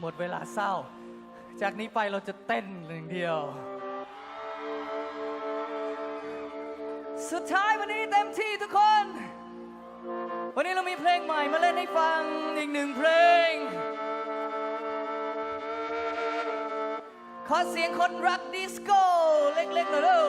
หมดเวลาเศร้า จากนี้ไปเราจะเต้นอย่างเดียว สุดท้ายวันนี้เต็มที่ทุกคน วันนี้เรามีเพลงใหม่มาเล่นให้ฟังอีกหนึ่งเพลง ขอเสียงคนรักดิสโก้เล็กๆหน่อยเร็ว